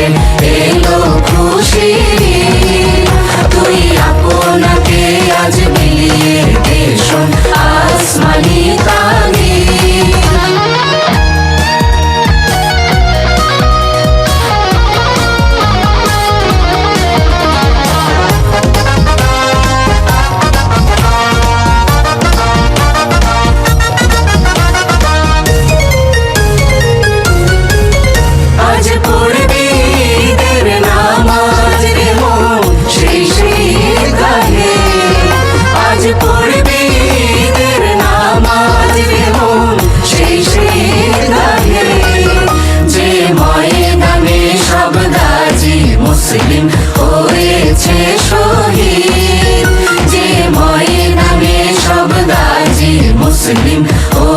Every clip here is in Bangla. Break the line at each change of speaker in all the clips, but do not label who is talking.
কাছে এলো খুশি। তুই আপনাকে আজ মিলিয়ে দেশন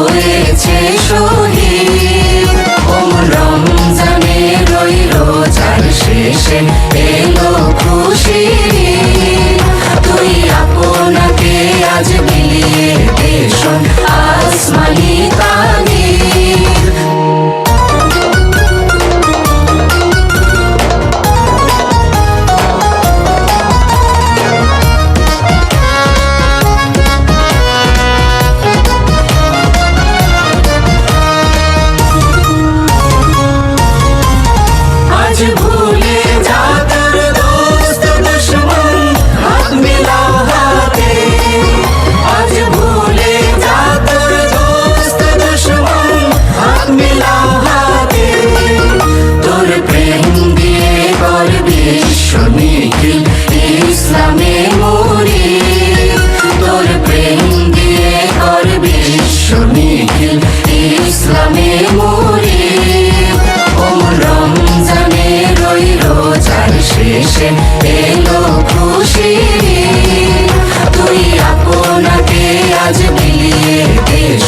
হয়েছে শহীদ। ওমন রমজানের ওই রোজার শেষে এলো খুশি তুই আপনাকে আজ বিলিয়ে
দেশ নামে মরি তোর
প্রেম দিয়ে করবি সুনিখিল ইসলামে মরি ওমর রমজানে রই রোজার শেষে এলো খুশি তুই আপনাকে আজ বিলিয়ে দেশ